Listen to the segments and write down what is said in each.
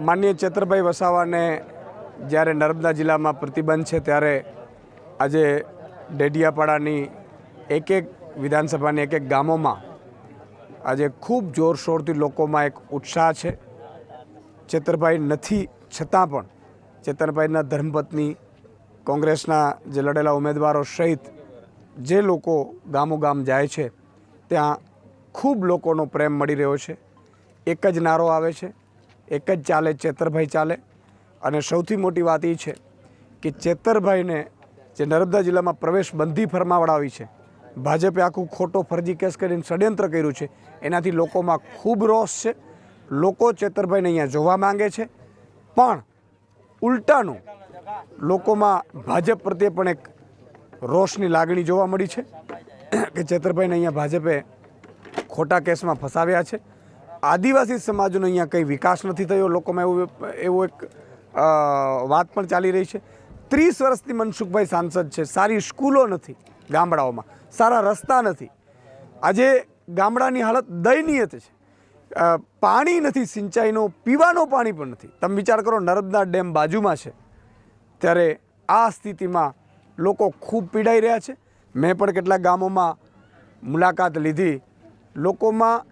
માનનીય ચેતરભાઈ વસાવાને જ્યારે નર્મદા જિલ્લામાં પ્રતિબંધ છે ત્યારે આજે ડેડિયાપાડાની એક એક વિધાનસભાની એક એક ગામોમાં આજે ખૂબ જોરશોરથી લોકોમાં એક ઉત્સાહ છે. ચેતરભાઈ નથી, છતાં પણ ચેતરભાઈના ધર્મપત્ની, કોંગ્રેસના જે લડેલા ઉમેદવારો સહિત જે લોકો ગામો ગામ જાય છે, ત્યાં ખૂબ લોકોનો પ્રેમ મળી રહ્યો છે. એક જ નારો આવે છે. એક જ ચાલે, ચેતરભાઈ ચાલે. અને સૌથી મોટી વાત એ છે કે ચેતરભાઈને જે નર્મદા જિલ્લામાં પ્રવેશ બંધી ફરમાવડાવી છે, ભાજપે આખું ખોટો ફરજી કેસ કરીને ષડયંત્ર કર્યું છે, એનાથી લોકોમાં ખૂબ રોષ છે. લોકો ચેતરભાઈને અહીંયા જોવા માંગે છે. પણ ઉલટાનું લોકોમાં ભાજપ પ્રત્યે પણ એક રોષની લાગણી જોવા મળી છે કે ચેતરભાઈને અહીંયા ભાજપે ખોટા કેસમાં ફસાવ્યા છે. આદિવાસી સમાજનો અહીંયા કંઈ વિકાસ નથી થયો? લોકોમાં એવું, એવો એક વાત પણ ચાલી રહી છે. ત્રીસ વર્ષથી મનસુખભાઈ સાંસદ છે. સારી સ્કૂલો નથી ગામડાઓમાં. સારા રસ્તા નથી. આજે ગામડાની હાલત દયનીય છે. પાણી નથી સિંચાઈનું, પીવાનું પાણી પણ નથી. તમે વિચાર કરો, નર્મદા ડેમ બાજુમાં છે. ત્યારે આ સ્થિતિમાં લોકો ખૂબ પીડાઈ રહ્યા છે. મેં પણ કેટલાક ગામોમાં મુલાકાત લીધી. લોકોમાં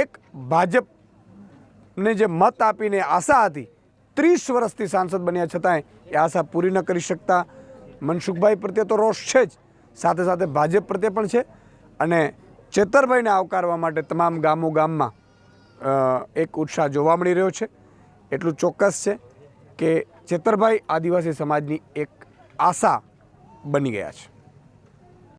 એક ભાજપને જે મત આપીને આશા હતી, ત્રીસ વર્ષથી સાંસદ બન્યા છતાંય એ આશા પૂરી ન કરી શકતા. મનસુખભાઈ પ્રત્યે તો રોષ છે જ. સાથે સાથે ભાજપ પ્રત્યે પણ છે. અને ચેતરભાઈને આવકારવા માટે તમામ ગામો ગામમાં એક ઉત્સાહ જોવા મળી રહ્યો છે. એટલું ચોક્કસ છે કે ચેતરભાઈ આદિવાસી સમાજની એક આશા બની ગયા છે.